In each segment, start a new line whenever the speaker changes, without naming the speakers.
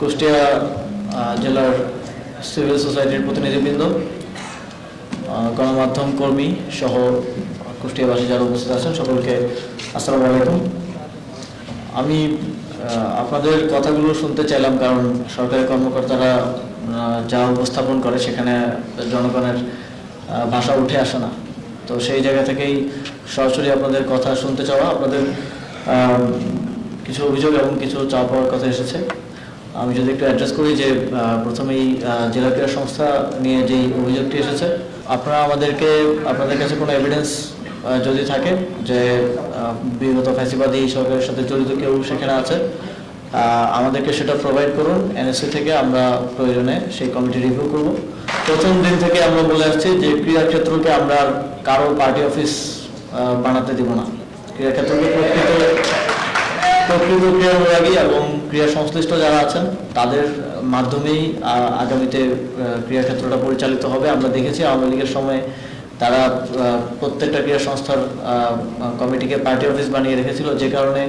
কুষ্টিয়া জেলার সিভিল সোসাইটির প্রতিনিধিবৃন্দ গণমাধ্যম কর্মী সহ কুষ্টিয়াবাসী যারা উপস্থিত আছেন সকলকে আসসালামু আলাইকুম। আমি আপনাদের কথাগুলো শুনতে চাইলাম কারণ সরকারি কর্মকর্তারা যা উপস্থাপন করে সেখানে জনগণের ভাষা উঠে আসে না। তো সেই জায়গা থেকেই সরাসরি আপনাদের কথা শুনতে চাওয়া। আপনাদের কিছু অভিযোগ এবং কিছু চাওয়া পাওয়ার কথা এসেছে। আমি যদি একটু অ্যাড্রেস করি যে প্রথমেই জেলা ক্রীড়া সংস্থা নিয়ে যেই অভিযোগটি এসেছে, আপনারা আমাদেরকে, আপনাদের কাছে কোনো এভিডেন্স যদি থাকে যে বিগত ফ্যাসিবাদী সরকারের সাথে জড়িত কেউ সেখানে আছে আমাদেরকে সেটা প্রোভাইড করুন। এনএসসি থেকে আমরা প্রয়োজনে সেই কমিটি রিভিউ করব। প্রথম দিন থেকে আমরা বলে আসছি যে, ক্রীড়া ক্ষেত্রকে আমরা কারও পার্টি অফিস বানাতে দিব না। ক্রীড়া ক্ষেত্রকে প্রকৃত প্রকৃত অনুরাগী এবং ক্রীড়া সংশ্লিষ্ট যারা আছেন তাদের মাধ্যমেই আগামীতে ক্রীড়া ক্ষেত্রটা পরিচালিত হবে। আমরা দেখেছি আওয়ামী লীগের সময় তারা প্রত্যেকটা ক্রীড়া সংস্থার কমিটিকে পার্টি অফিস বানিয়ে রেখেছিল। যে কারণে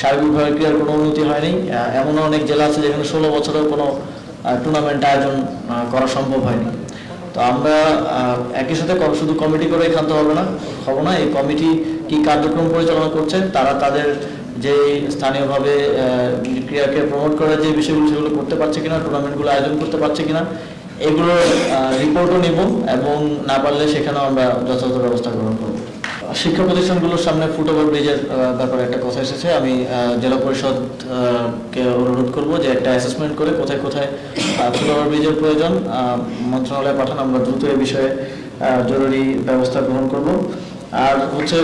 সার্বিকভাবে ক্রীড়ার কোনো উন্নতি হয়নি। আহ, এমনও অনেক জেলা আছে যেখানে ষোলো বছরেও কোনো টুর্নামেন্ট আয়োজন করা সম্ভব হয়নি। তো আমরা একই সাথে শুধু কমিটি করে ক্ষান্ত হবে না হব না এই কমিটি কি কার্যক্রম পরিচালনা করছে তারা তাদের যে স্থানীয়ভাবে আহ, ক্রীড়াকে প্রমোট করার যে বিষয়গুলো সেগুলো করতে পারছে কিনা টুর্নামেন্টগুলো আয়োজন করতে পারছে কিনা এগুলো রিপোর্টও নিব এবং না পারলে সেখানেও আমরা যথাযথ ব্যবস্থা গ্রহণ করব। শিক্ষা প্রতিষ্ঠানগুলোর সামনে ফুটওভার ব্রিজের ব্যাপারে একটা কথা এসেছে। আমি জেলা পরিষদ আহ, কে অনুরোধ করব যে একটা অ্যাসেসমেন্ট করে কোথায় কোথায় ফুটওভার ব্রিজের প্রয়োজন মন্ত্রণালয়ে পাঠান আমরা দ্রুত এ বিষয়ে জরুরি ব্যবস্থা গ্রহণ করব। আর হচ্ছে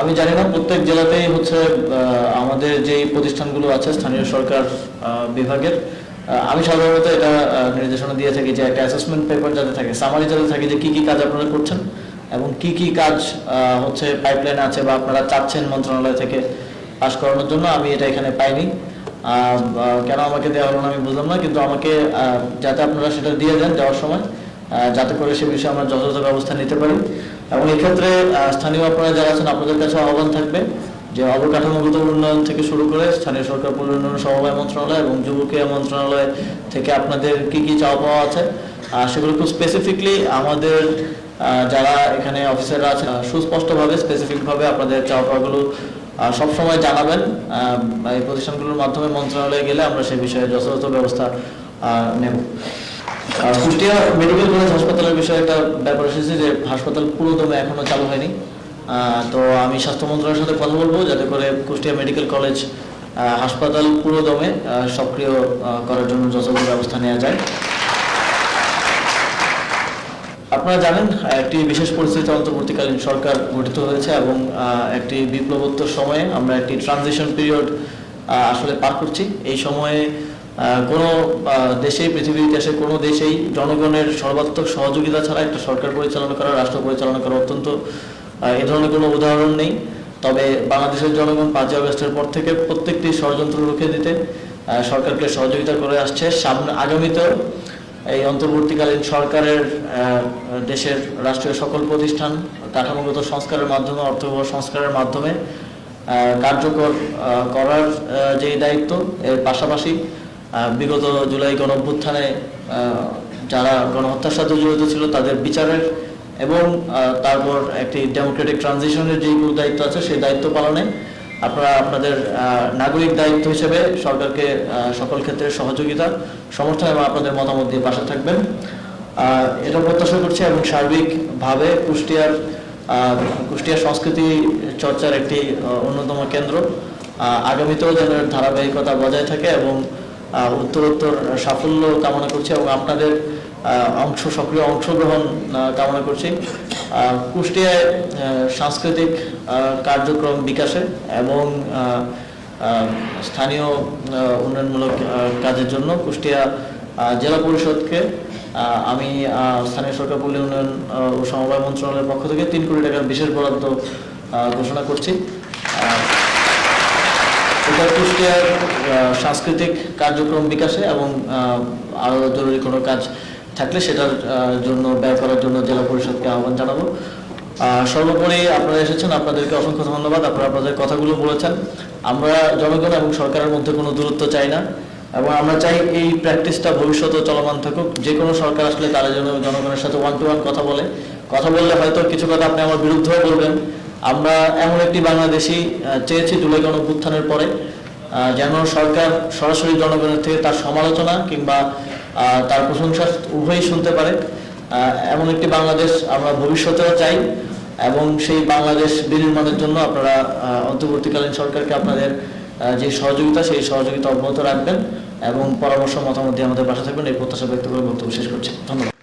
আমি জানি না প্রত্যেক জেলাতেই হচ্ছে আমাদের যে প্রতিষ্ঠানগুলো আছে, স্থানীয় সরকার বিভাগের আমি সাধারণত এটা নির্দেশনা দিয়ে থাকি যে একটা অ্যাসেসমেন্ট পেপার যাতে থাকে সামারি যাতে থাকে যে কি কি কাজ আপনারা করছেন এবং কি কি কাজ হচ্ছে পাইপলাইন আছে বা আপনারা চাচ্ছেন মন্ত্রণালয় থেকে পাস করানোর জন্য, আমি এটা এখানে পাইনি। কেন আমাকে দেওয়া হলো না আমি বুঝলাম না, কিন্তু আমাকে যাতে আপনারা সেটা দিয়ে দেন যাওয়ার সময় যাতে করে সে বিষয়ে আমরা যথাযথ ব্যবস্থা নিতে পারি। এবং এক্ষেত্রে স্থানীয় আপনারা যারা আছেন আপনাদের কাছে আহ্বান থাকবে যে অবকাঠামোগত উন্নয়ন থেকে শুরু করে স্থানীয় সরকার পরিউন্নয়ন সমবায় মন্ত্রণালয় এবং যুব ক্রীড়া মন্ত্রণালয় থেকে আপনাদের কি কি চাওয়া পাওয়া আছে সেগুলো খুব স্পেসিফিকলি আমাদের যারা এখানে অফিসাররা আহ, সুস্পষ্টভাবে স্পেসিফিকভাবে আপনাদের চাওয়া পাওয়াগুলো সবসময় জানাবেন। এই প্রতিষ্ঠানগুলোর মাধ্যমে মন্ত্রণালয়ে গেলে আমরা সে বিষয়ে যথাযথ ব্যবস্থা নেব। কুষ্টিয়া মেডিকেল কলেজ হাসপাতালের বিষয়ে একটা ব্যাপার এসেছে যে হাসপাতাল পুরোদমে এখনও চালু হয়নি। তো আমি স্বাস্থ্য মন্ত্রণালয়ের সাথে কথা বলব, যাতে করে কুষ্টিয়া মেডিকেল কলেজ হাসপাতাল পুরোদমে সক্রিয় করার জন্য যথাযথ ব্যবস্থা নেওয়া যায়। আপনারা জানেন, একটি বিশেষ পরিস্থিতি অন্তর্বর্তীকালীন সরকার গঠিত হয়েছে এবং একটি বিপ্লবোত্তর সময়ে আমরা একটি ট্রানজিশন পিরিয়ড আসলে পার করছি। এই সময়ে কোনো দেশেই, পৃথিবীর ইতিহাসে কোনো দেশেই জনগণের সর্বাত্মক সহযোগিতা ছাড়া একটা সরকার পরিচালনা করা, রাষ্ট্র পরিচালনা করা অত্যন্ত এ ধরনের কোনো উদাহরণ নেই। তবে বাংলাদেশের জনগণ পাঁচই আগস্টের পর থেকে প্রত্যেকটি ষড়যন্ত্র রুখে দিতে সরকারকে সহযোগিতা করে আসছে। সামনে, আগামীতেও এই অন্তর্বর্তীকালীন সরকারের দেশের রাষ্ট্রীয় সকল প্রতিষ্ঠান, কাঠামোগত সংস্কারের মাধ্যমে অর্থবহ সংস্কারের মাধ্যমে কার্যকর করার যে দায়িত্ব, এর পাশাপাশি বিগত জুলাই গণঅভ্যুত্থানে যারা গণহত্যার সাথে জড়িত ছিল তাদের বিচারের এবং তারপর একটি ডেমোক্রেটিক ট্রানজিশনের যে দায়িত্ব আছে সেই দায়িত্ব পালনে আপনারা আপনাদের নাগরিক দায়িত্ব হিসেবে সরকারকে সকল ক্ষেত্রে সহযোগিতা সমর্থন এবং আপনাদের মতামত দিয়ে পাশে থাকবেন। এটা প্রত্যাশা করছি এবং সার্বিকভাবে কুষ্টিয়ার আহ, কুষ্টিয়া সংস্কৃতি চর্চার একটি অন্যতম কেন্দ্র আগামীতেও যেন ধারাবাহিকতা বজায় থাকে এবং উত্তরোত্তর সাফল্য কামনা করছি এবং আপনাদের অংশ, সক্রিয় অংশগ্রহণ কামনা করছি। কুষ্টিয়ায় সাংস্কৃতিক কার্যক্রম বিকাশে এবং স্থানীয় উন্নয়নমূলক কাজের জন্য কুষ্টিয়া জেলা পরিষদকে আমি স্থানীয় সরকার পল্লী উন্নয়ন ও সমবায় মন্ত্রণালয়ের পক্ষ থেকে তিন কোটি টাকার বিশেষ বরাদ্দ ঘোষণা করছি। এটা কুষ্টিয়ার সাংস্কৃতিক কার্যক্রম বিকাশে এবং আহ, আরও জরুরি কোনো কাজ থাকলে সেটার জন্য ব্যয় করার জন্য জেলা পরিষদকে আহ্বান জানাব। সর্বোপরি আপনারা এসেছেন আপনাদেরকে অসংখ্য ধন্যবাদ। আপনারা আপনাদের কথাগুলো বলেছেন। আমরা জনগণ এবং সরকারের মধ্যে কোনো দূরত্ব চাই না এবং আমরা চাই এই প্র্যাকটিসটা ভবিষ্যতে চলমান থাকুক। যে কোনো সরকার আসলে তারা যেন জনগণের সাথে ওয়ান টু ওয়ান কথা বলে। কথা বললে হয়তো কিছু কথা আপনি আমার বিরুদ্ধেও বলবেন। আমরা এমন একটি বাংলাদেশি চেয়েছি জুলাই গণভ্যুত্থানের পরে যেন সরকার সরাসরি জনগণের থেকে তার সমালোচনা কিংবা তার প্রশংসা উভয়ই শুনতে পারে। এমন একটি বাংলাদেশ আমরা ভবিষ্যতেও চাই এবং সেই বাংলাদেশ বিনির্মাণের জন্য আপনারা অন্তর্বর্তীকালীন সরকারকে আপনাদের যে সহযোগিতা, সেই সহযোগিতা অব্যাহত রাখবেন এবং পরামর্শ, মতামত দিয়ে আমাদের পাশে থাকবেন। এই প্রত্যাশা ব্যক্ত করে বক্তব্য শেষ করছি। ধন্যবাদ।